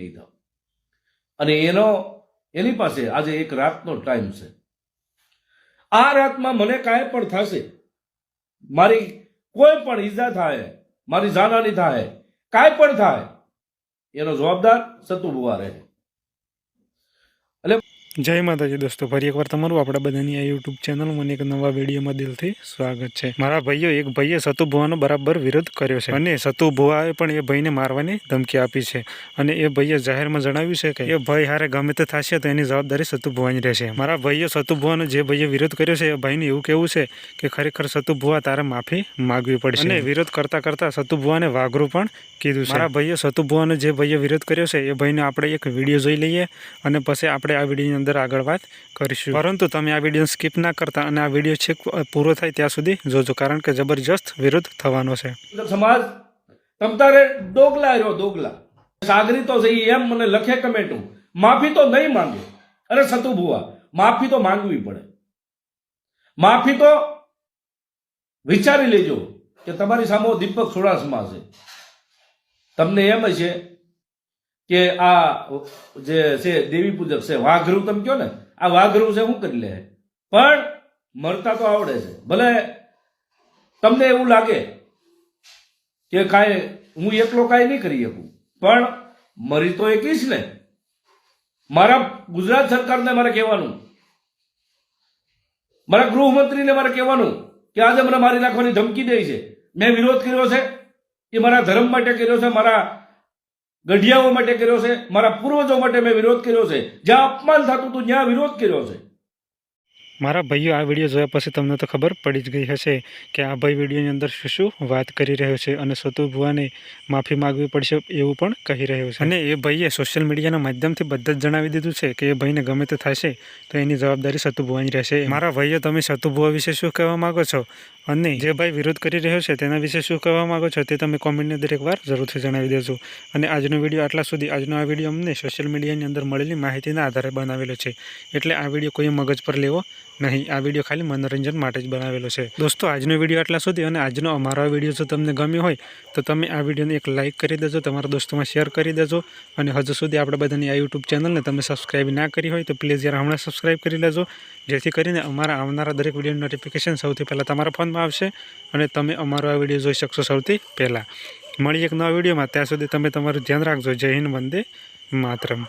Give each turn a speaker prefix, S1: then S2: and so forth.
S1: નહીં થાવ અને એનો, એની પાસે આજે એક રાતનો ટાઈમ છે. આ રાતમાં મને કાંઈ પણ થશે, મારી કોઈ પણ ઈજા થાય, મારી જાનહાની થાય, કાંઈ પણ થાય, એનો જવાબદાર સતુ ભુવા રહે.
S2: જય માતાજી દોસ્તો, ફરી એકવાર તમારું આપણા બધાની આ યુટ્યુબ ચેનલમાં એક નવા વિડીયોમાં દિલથી સ્વાગત છે. મારા ભાઈઓ, એક ભાઈએ સતુ ભુવાનો બરાબર વિરોધ કર્યો છે અને સતુ ભુવાએ પણ એ ભાઈને મારવાની ધમકી આપી છે અને એ ભાઈએ જાહેરમાં જણાવ્યું છે કે એ ભાઈ હારે ગમે તે થશે તો એની જવાબદારી સતુ ભુવાની રહેશે. મારા ભાઈઓ, સતુ ભુવાનો જે ભાઈએ વિરોધ કર્યો છે એ ભાઈને એવું કેવું છે કે ખરેખર સતુ ભુવા તારે માફી માગવી પડશે. અને વિરોધ કરતાં કરતાં સતુ ભુવાને વાઘરું પણ કીધું છે. મારા ભાઈએ સતુ ભુવાનો જે ભાઈએ વિરોધ કર્યો છે એ ભાઈને આપણે એક વીડિયો જોઈ લઈએ અને પછી આપણે આ વિડીયોની અંદર આગળ વાત કરીશું. પરંતુ તમે આ વીડિયો સ્કીપ ના કરતા અને આ વીડિયો છેક પૂરો થાય ત્યાં સુધી જોજો કારણ કે જબરજસ્ત વિરોધ થવાનો છે.
S1: સમાજ તમતારે ડોગલા રહ્યો ડોગલા. સાગરી તો છે એમ મને લખે કમેન્ટ માફી તો નહીં માંગે. અરે સતુ ભુવા માફી તો માંગવી પડે. માફી તો વિચારી લેજો કે તમારી સામે દીપક સુડાસમા છે. તમને એમ છે કે આ જે છે દેવી પૂજક છે, વાઘરું તમે કહો ને, આ વાઘરું છે શું કરી લે. પણ મરતા તો આવડે છે. ભલે તમને એવું લાગે કે કાંઈ હું એકલો કાંઈ નહીં કરી શકું, પણ મરી તો એકીશ ને. મારા ગુજરાત સરકારને મારે કહેવાનું. મારા ગૃહમંત્રીને મારે કહેવાનું કે આજે મને મારી નાખવાની ધમકી દે છે. મેં વિરોધ કર્યો છે એ મારા ધર્મ માટે કર્યો છે, મારા ગઢિયાઓ માટે કર્યો છે મારા પૂર્વજો માટે મેં વિરોધ કર્યો છે. જ્યાં અપમાન થતું હતું ત્યાં વિરોધ કર્યો છે.
S2: મારા ભાઈઓ આ વીડિયો જોયા પછી તમને તો ખબર પડી જ ગઈ હશે કે આ ભાઈ વિડીયોની અંદર શું શું વાત કરી રહ્યો છે અને સતુ ભુવાને માફી માગવી પડશે એવું પણ કહી રહ્યો છે. અને એ ભાઈએ સોશિયલ મીડિયાના માધ્યમથી બધા જ જણાવી દીધું છે કે એ ભાઈને ગમે તે થશે તો એની જવાબદારી સતુ ભુવાની રહેશે. મારા ભાઈઓ તમે સતુ ભુવા વિશે શું કહેવા માંગો છો? અને જે ભાઈ વિરોધ કરી રહ્યો છે, તેના વિશે શું કહેવા માંગો છો તે તમે કોમેન્ટની અંદર એકવાર જરૂરથી જણાવી દેજો. અને આજનો વીડિયો આટલા સુધી આજનો આ વીડિયો અમને સોશિયલ મીડિયાની અંદર મળેલી માહિતીના આધારે બનાવેલો છે. એટલે આ વીડિયો કોઈ મગજ પર લેવો નહીં. આ વીડિયો ખાલી મનોરંજન માટે જ બનાવેલો છે. દોસ્તો, આજનો વીડિયો આટલા સુધી અને આજનો અમારો વીડિયો જો તમને ગમ્યો હોય, તો તમે આ વિડીયોને એક લાઇક કરી દેજો, તમારા દોસ્તોમાં શેર કરી દેજો. અને હજુ સુધી આપણે બધાની આ યુટ્યુબ ચેનલને તમે સબસ્ક્રાઇબ ના કરી હોય, તો પ્લીઝ યાર હમણાં સબસ્ક્રાઇબ કરી લેજો. જેથી કરીને અમારા આવનારા દરેક વિડીયોની નોટિફિકેશન સૌથી પહેલાં તમારા ફોનમાં આવશે અને તમે અમારો આ વીડિયો જોઈ શકશો સૌથી પહેલાં. મળી એક નવા વિડીયોમાં. ત્યાં સુધી તમે તમારું ધ્યાન રાખજો. જય હિન્દ, વંદે માતરમ.